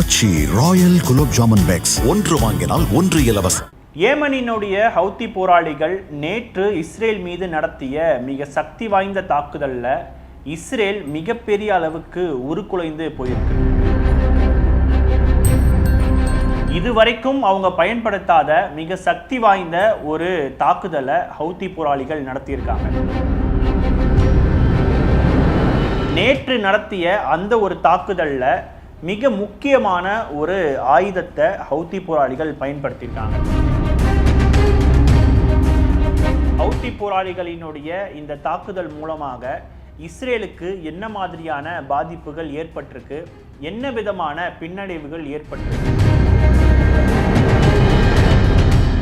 Aachi royal gulab jamun packs. ஒன்று வாங்கினால் ஒன்று இலவசம். ஏமனினுடைய ஹவுத்தி போராளிகள் நேற்று இஸ்ரேல் மீது நடத்திய மிக சக்தி வாய்ந்த தாக்குதலில் இஸ்ரேல் மிகப்பெரிய அளவுக்கு உருக்குலைந்து போயிருக்கு. இதுவரைக்கும் அவங்க பயன்படுத்தாத மிக சக்தி வாய்ந்த ஒரு தாக்குதலை ஹவுத்தி போராளிகள் நடத்தியிருக்காங்க. நேற்று நடத்திய அந்த ஒரு தாக்குதல்ல மிக முக்கியமான ஒரு ஆயுதத்தை ஹவுத்தி போராளிகள் பயன்படுத்தியிருக்காங்க. ஹவுத்தி போராளிகளினுடைய இந்த தாக்குதல் மூலமாக இஸ்ரேலுக்கு என்ன மாதிரியான பாதிப்புகள் ஏற்பட்டிருக்கு? என்ன விதமான பின்னடைவுகள் ஏற்பட்டிருக்கு?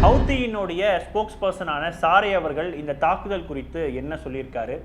ஹவுத்தியினுடைய ஸ்போக்ஸ் பர்சனான சாரே அவர்கள் இந்த தாக்குதல் குறித்து என்ன சொல்லியிருக்காரு?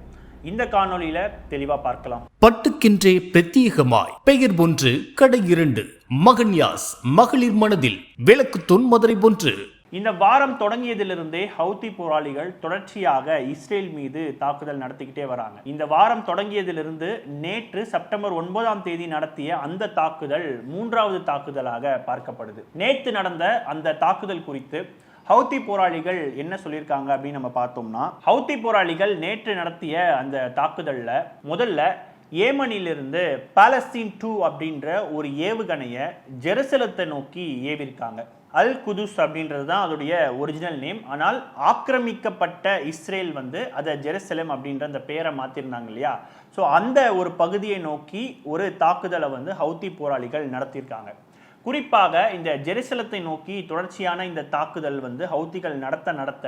இந்த காணொளியில தெளிவா பார்க்கலாம். பட்டுக்கென்றே பிரத்யேகமாய். பெயர் ஒன்று கடை இரண்டு. மகன்யாஸ் மகளிர் மனதில் விளக்கு தொன்மதுரை ஒன்று இந்த வாரம் தொடங்கியதிலிருந்தே ஹவுத்தி போராளிகள் தொடர்ச்சியாக இஸ்ரேல் மீது தாக்குதல் நடத்திக்கிட்டே வராங்க. இந்த வாரம் தொடங்கியதிலிருந்து நேற்று செப்டம்பர் ஒன்பதாம் தேதி நடத்திய அந்த தாக்குதல் மூன்றாவது தாக்குதலாக பார்க்கப்படுது. நேற்று நடந்த அந்த தாக்குதல் குறித்து ஹவுத்தி போராளிகள் என்ன சொல்லியிருக்காங்க அப்படின்னு நம்ம பார்த்தோம்னா ஹவுத்தி போராளிகள் நேற்று நடத்திய அந்த தாக்குதலில் முதல்ல ஏமனிலிருந்து பாலஸ்தீன் டூ அப்படின்ற ஒரு ஏவுகணையை ஜெருசலத்தை நோக்கி ஏவிருக்காங்க. அல் குதுஸ் அப்படின்றது தான் அதோடைய ஒரிஜினல் நேம் ஆனால் ஆக்கிரமிக்கப்பட்ட இஸ்ரேல் வந்து அதை ஜெருசலம் அப்படின்ற அந்த பெயரை மாற்றிருந்தாங்க இல்லையா? ஸோ அந்த ஒரு பகுதியை நோக்கி ஒரு தாக்குதலை வந்து ஹவுத்தி போராளிகள் நடத்தியிருக்காங்க. குறிப்பாக இந்த ஜெருசலத்தை நோக்கி தொடர்ச்சியான இந்த தாக்குதல் வந்து ஹவுத்திகள் நடத்த நடத்த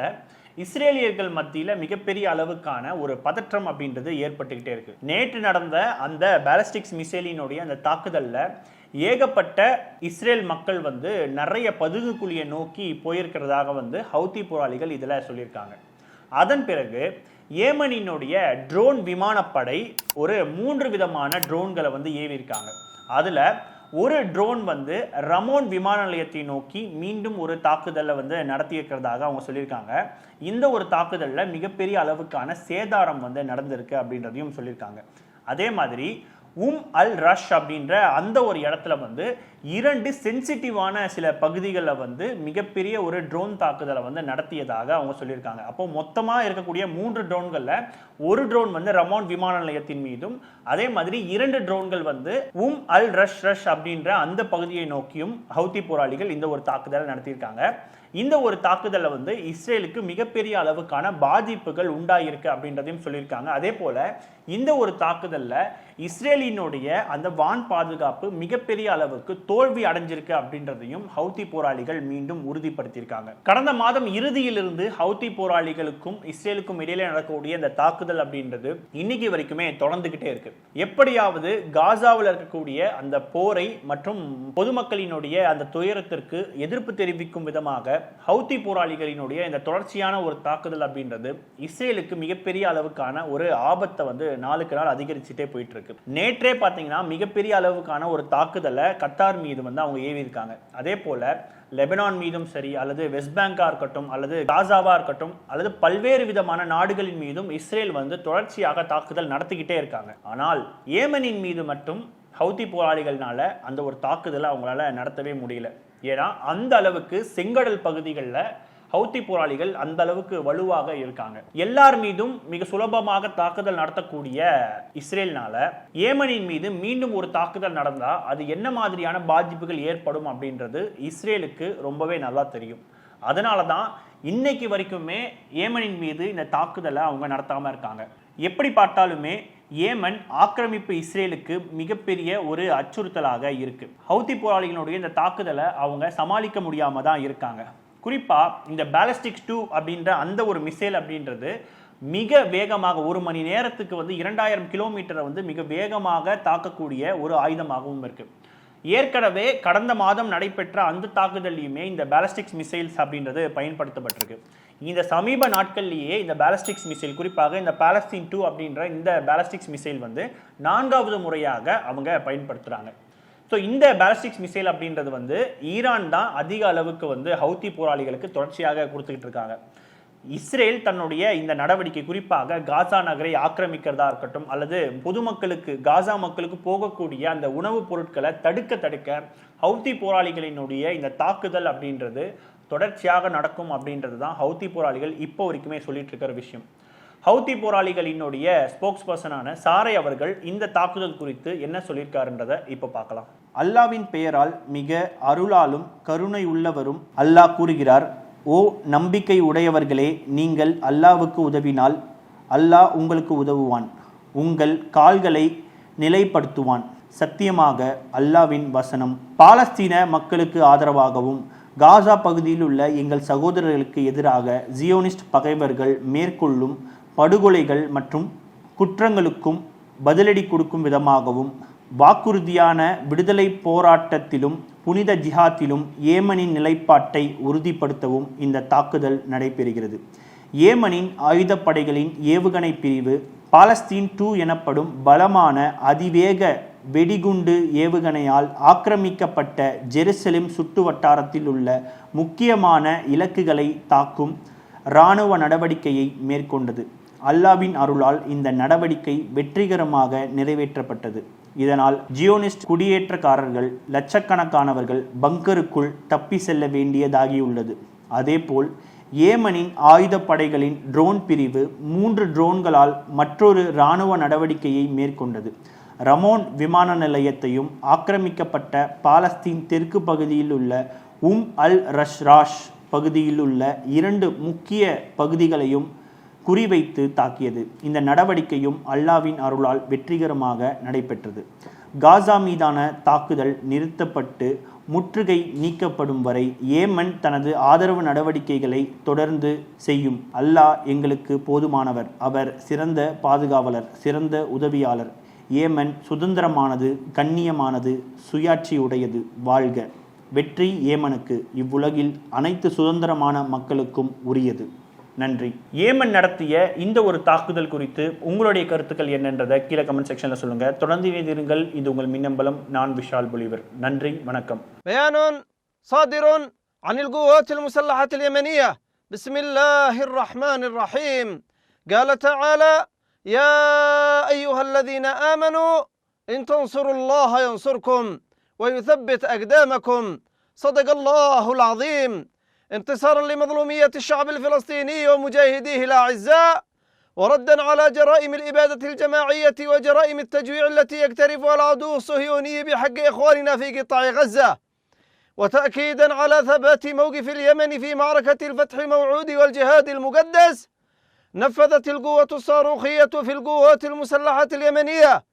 இஸ்ரேலியர்கள் மத்தியில் மிகப்பெரிய அளவுக்கான ஒரு பதற்றம் அப்படின்றது ஏற்பட்டுக்கிட்டே இருக்கு. நேற்று நடந்த அந்த பேலஸ்டிக்ஸ் மிசைலினுடைய அந்த தாக்குதலில் ஏகப்பட்ட இஸ்ரேல் மக்கள் வந்து நிறைய பதுகுக்குழியை நோக்கி போயிருக்கிறதாக வந்து ஹவுத்தி போராளிகள் இதில் சொல்லியிருக்காங்க. அதன் பிறகு ஏமனினுடைய ட்ரோன் விமானப்படை ஒரு மூன்று விதமான ட்ரோன்களை வந்து ஏவியிருக்காங்க. அதில் ஒரு ட்ரோன் வந்து ரமோன் விமான நிலையத்தை நோக்கி மீண்டும் ஒரு தாக்குதலை வந்து நடத்தியிருக்கிறதாக அவங்க சொல்லியிருக்காங்க. இந்த ஒரு தாக்குதலில் மிகப்பெரிய அளவுக்கான சேதாரம் வந்து நடந்திருக்கு அப்படின்றதையும் சொல்லியிருக்காங்க. அதே மாதிரி உம் அல் ரஷ் அப்படின்ற அந்த ஒரு இடத்துல வந்து இரண்டு சென்சிட்டிவான சில பகுதிகளில் வந்து மிகப்பெரிய ஒரு ட்ரோன் தாக்குதலை வந்து நடத்தியதாக அவங்க சொல்லியிருக்காங்க. அப்போ மொத்தமாக இருக்கக்கூடிய மூன்று ட்ரோன்களில் ஒரு ட்ரோன் வந்து ரமோன் விமான நிலையத்தின் மீதும் அதே மாதிரி இரண்டு ட்ரோன்கள் வந்து உம் அல் ரஷ் ரஷ் அப்படின்ற அந்த பகுதியை நோக்கியும் ஹவுதி போராளிகள் இந்த ஒரு தாக்குதலை நடத்தியிருக்காங்க. இந்த ஒரு தாக்குதலை வந்து இஸ்ரேலுக்கு மிகப்பெரிய அளவுக்கான பாதிப்புகள் உண்டாயிருக்கு அப்படின்றதையும் சொல்லியிருக்காங்க. அதே போல இந்த ஒரு தாக்குதலில் இஸ்ரேலினுடைய அந்த வான் பாதுகாப்பு மிகப்பெரிய அளவுக்கு தோல்வி அடைஞ்சிருக்கு அப்படின்றதையும் ஹவுத்தி போராளிகள் மீண்டும் உறுதிப்படுத்தியிருக்காங்க. கடந்த மாதம் இறுதியிலிருந்து ஹவுத்தி போராளிகளுக்கும் இஸ்ரேலுக்கும் இடையில நடக்கக்கூடிய இந்த தாக்குதல் அப்படின்றது இன்னைக்கு வரைக்குமே தொடர்ந்துகிட்டே இருக்கு. எப்படியாவது காசாவில் இருக்கக்கூடிய அந்த போரை மற்றும் பொதுமக்களினுடைய அந்த துயரத்திற்கு எதிர்ப்பு தெரிவிக்கும் விதமாக ஹவுத்தி போராளிகளினுடைய இந்த தொடர்ச்சியான ஒரு தாக்குதல் அப்படின்றது இஸ்ரேலுக்கு மிகப்பெரிய அளவுக்கான ஒரு ஆபத்தை வந்து நாளுக்கு நாள் அதிகரிச்சுட்டே போயிட்டு இருக்கு நேற்றே பார்த்தீங்கன்னா மிகப்பெரிய அளவுக்கான ஒரு தாக்குதலை கத்தார் மீது வந்து அவங்க ஏவியிருக்காங்க. அதே போல லெபனான் மீதும் சரி அல்லது வெஸ்ட் பேங்காக இருக்கட்டும் அல்லது காசாவாக இருக்கட்டும் அல்லது பல்வேறு விதமான நாடுகளின் மீதும் இஸ்ரேல் வந்து தொடர்ச்சியாக தாக்குதல் நடத்திக்கிட்டே இருக்காங்க. ஆனால் ஏமனின் மீது மட்டும் ஹவுத்தி போராளிகள்னால அந்த ஒரு தாக்குதலை அவங்களால நடத்தவே முடியல. ஏன்னா அந்த அளவுக்கு செங்கடல் பகுதிகளில் ஹவுத்தி போராளிகள் அந்த அளவுக்கு வலுவாக இருக்காங்க. எல்லார் மீதும் மிக சுலபமாக தாக்குதல் நடத்தக்கூடிய இஸ்ரேல்னால ஏமனின் மீது மீண்டும் ஒரு தாக்குதல் நடந்தா அது என்ன மாதிரியான பாதிப்புகள் ஏற்படும் அப்படின்றது இஸ்ரேலுக்கு ரொம்பவே நல்லா தெரியும். அதனால தான் இன்னைக்கு வரைக்குமே ஏமனின் மீது இந்த தாக்குதலை அவங்க நடத்தாம இருக்காங்க. எப்படி பார்த்தாலுமே ஏமன் ஆக்கிரமிப்பு இஸ்ரேலுக்கு மிகப்பெரிய ஒரு அச்சுறுத்தலாக இருக்கு. ஹவுதி போராளிகளுடைய இந்த தாக்குதலை அவங்க சமாளிக்க முடியாம தான் இருக்காங்க. குறிப்பாக இந்த பேலஸ்டிக்ஸ் டூ அப்படின்ற அந்த ஒரு மிசைல் அப்படின்றது மிக வேகமாக ஒரு மணி நேரத்துக்கு வந்து இரண்டாயிரம் கிலோமீட்டரை வந்து மிக வேகமாக தாக்கக்கூடிய ஒரு ஆயுதமாகவும் இருக்கு. ஏற்கனவே கடந்த மாதம் நடைபெற்ற அந்த தாக்குதல்லையுமே இந்த பேலஸ்டிக்ஸ் மிசைல்ஸ் அப்படின்றது பயன்படுத்தப்பட்டிருக்கு. இந்த சமீப நாட்கள்லேயே இந்த பேலஸ்டிக்ஸ் மிசைல் குறிப்பாக இந்த பாலஸ்தீன் டூ அப்படின்ற இந்த பேலஸ்டிக்ஸ் மிசைல் வந்து நான்காவது முறையாக அவங்க பயன்படுத்துகிறாங்க ஸோ இந்த பேலஸ்டிக்ஸ் மிசைல் அப்படின்றது வந்து ஈரான் தான் அதிக அளவுக்கு வந்து ஹவுத்தி போராளிகளுக்கு தொடர்ச்சியாக கொடுத்துக்கிட்டு இருக்காங்க. இஸ்ரேல் தன்னுடைய இந்த நடவடிக்கை குறிப்பாக காசா நகரை ஆக்கிரமிக்கிறதா இருக்கட்டும் அல்லது பொதுமக்களுக்கு காசா மக்களுக்கு போகக்கூடிய அந்த உணவுப் பொருட்களை தடுக்க தடுக்க ஹவுத்தி போராளிகளினுடைய இந்த தாக்குதல் அப்படின்றது தொடர்ச்சியாக நடக்கும் அப்படின்றது தான் ஹவுத்தி போராளிகள் இப்போ வரைக்குமே சொல்லிட்டு இருக்கிற விஷயம். ஹவுத்தி போராளிகளினுடைய ஸ்போக்ஸ் பர்சனான சாரை அவர்கள் இந்த தாக்குதல் குறித்து என்ன சொல்லியிருக்காருன்றதை இப்போ பார்க்கலாம். அல்லாவின் பெயரால் மிக அருளாலும் கருணை உள்ளவரும் அல்லாஹ் கூறுகிறார் ஓ நம்பிக்கை உடையவர்களே நீங்கள் அல்லாவுக்கு உதவினால் அல்லாஹ் உங்களுக்கு உதவுவான். உங்கள் கால்களை நிலைப்படுத்துவான். சத்தியமாக அல்லாவின் வசனம் பாலஸ்தீன மக்களுக்கு ஆதரவாகவும் காசா பகுதியில் உள்ள எங்கள் சகோதரர்களுக்கு எதிராக ஜியோனிஸ்ட் பகைவர்கள் மேற்கொள்ளும் படுகொலைகள் மற்றும் குற்றங்களுக்கும் பதிலடி கொடுக்கும் விதமாகவும் வாக்குறுதியான விடுதலை போராட்டத்திலும் புனித ஜிஹாத்திலும் ஏமனின் நிலைப்பாட்டை உறுதிப்படுத்தவும் இந்த தாக்குதல் நடைபெறுகிறது. ஏமனின் ஆயுதப்படைகளின் ஏவுகணை பிரிவு பாலஸ்தீன் டூ எனப்படும் பலமான அதிவேக வெடிகுண்டு ஏவுகணையால் ஆக்கிரமிக்கப்பட்ட ஜெருசலேம் சுட்டு வட்டாரத்தில் உள்ள முக்கியமான இலக்குகளை தாக்கும் இராணுவ நடவடிக்கையை மேற்கொண்டது. அல்லாவின் அருளால் இந்த நடவடிக்கை வெற்றிகரமாக நிறைவேற்றப்பட்டது. இதனால் ஜியோனிஸ்ட் குடியேற்றக்காரர்கள் லட்சக்கணக்கானவர்கள் பங்கருக்குள் தப்பி செல்ல வேண்டியதாகியுள்ளது. அதேபோல் ஏமனின் ஆயுதப்படைகளின் ட்ரோன் பிரிவு மூன்று ட்ரோன்களால் மற்றொரு இராணுவ நடவடிக்கையை மேற்கொண்டது. ரமோன் விமான நிலையத்தையும் ஆக்கிரமிக்கப்பட்ட பாலஸ்தீன் தெற்கு பகுதியில் உள்ள உம் அல் ரஷ்ராஷ் பகுதியில் உள்ள இரண்டு முக்கிய பகுதிகளையும் குறிவைத்து தாக்கியது. இந்த நடவடிக்கையும் அல்லாவின் அருளால் வெற்றிகரமாக நடைபெற்றது. காசா மீதான தாக்குதல் நிறுத்தப்பட்டு முற்றுகை நீக்கப்படும் வரை ஏமன் தனது ஆதரவு நடவடிக்கைகளை தொடர்ந்து செய்யும். அல்லாஹ் எங்களுக்கு போதுமானவர். அவர் சிறந்த பாதுகாவலர் சிறந்த உதவியாளர். ஏமன் சுதந்திரமானது கண்ணியமானது சுயாட்சியுடையது வாழ்க வெற்றி ஏமனுக்கு இவ்வுலகில் அனைத்து சுதந்திரமான மக்களுக்கும் உரியது நன்றி ஏமன் நடத்திய இந்த ஒரு தாக்குதல் குறித்து உங்களுடைய கருத்துக்கள் என்னன்றதை கீழே கமெண்ட் செக்ஷன்ல சொல்லுங்க தொடர்ந்து இணைந்திருங்கள் இது உங்கள் மின்னம்பலம் நான் விஷால் பொலிவர் நன்றி வணக்கம் بيان صادر عن القوات المسلحة اليمنية بسم الله الرحمن الرحيم قال تعالى يا أيها الذين آمنوا إن تنصروا الله ينصركم ويثبت أقدامكم. صدق الله العظيم. انتصارا لمظلومية الشعب الفلسطيني ومجاهديه الأعزاء وردا على جرائم الإبادة الجماعية وجرائم التجويع التي يقترفها العدو الصهيوني بحق إخواننا في قطاع غزة. وتأكيدا على ثبات موقف اليمن في معركة الفتح الموعود والجهاد المقدس. نفذت القوة الصاروخية في القوات المسلحة اليمنية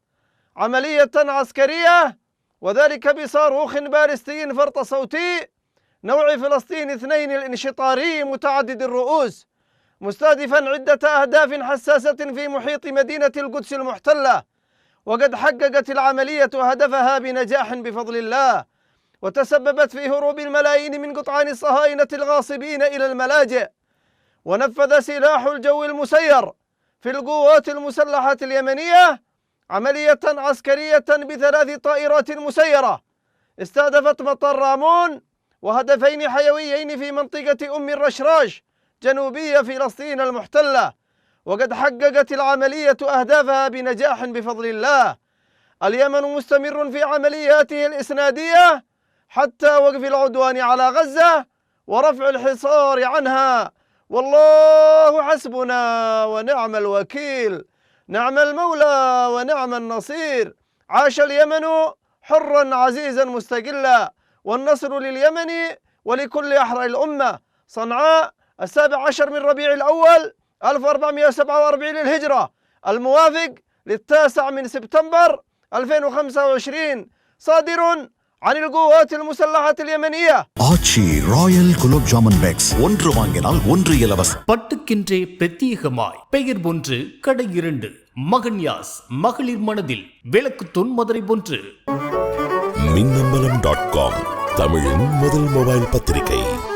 عملية عسكرية وذلك بصاروخ بالستي فرط صوتي نوع فلسطين اثنين الانشطاري متعدد الرؤوس مستهدفا عدة أهداف حساسة في محيط مدينة القدس المحتلة وقد حققت العملية هدفها بنجاح بفضل الله وتسببت في هروب الملايين من قطعان الصهاينة الغاصبين إلى الملاجئ. ونفذ سلاح الجو المسير في القوات المسلحة اليمنية عملية عسكرية بثلاث طائرات مسيرة. استهدفت مطار رامون وهدفين حيويين في منطقة أم الرشراش جنوبية فلسطين المحتلة. وقد حققت العملية أهدافها بنجاح بفضل الله. اليمن مستمر في عملياته الإسنادية حتى وقف العدوان على غزة ورفع الحصار عنها. والله حسبنا ونعم الوكيل. نعم المولى ونعم النصير. عاش اليمن حرا عزيزا مستقلا. والنصر لليمن ولكل أحرى الأمة. صنعاء السابع عشر من ربيع الأول 1447 للهجرة. الموافق للتاسع من سبتمبر 2025 صادر அனில் கோவாத்தில் முசல்லாஹத்தில் யமனியா. Aachi royal gulab jamun packs. ஒன்று வாங்கினால் ஒன்று இலவசம். பட்டுக்கின்றே பிரத்யேகமாய். பெயர் ஒன்று கடை இரண்டு. மகன் யாஸ் மகளிர் மனதில் விளக்கு தொன் மதுரை ஒன்று. மின்னம்பலம் டாட் காம் தமிழின் முதல் மொபைல் பத்திரிகை.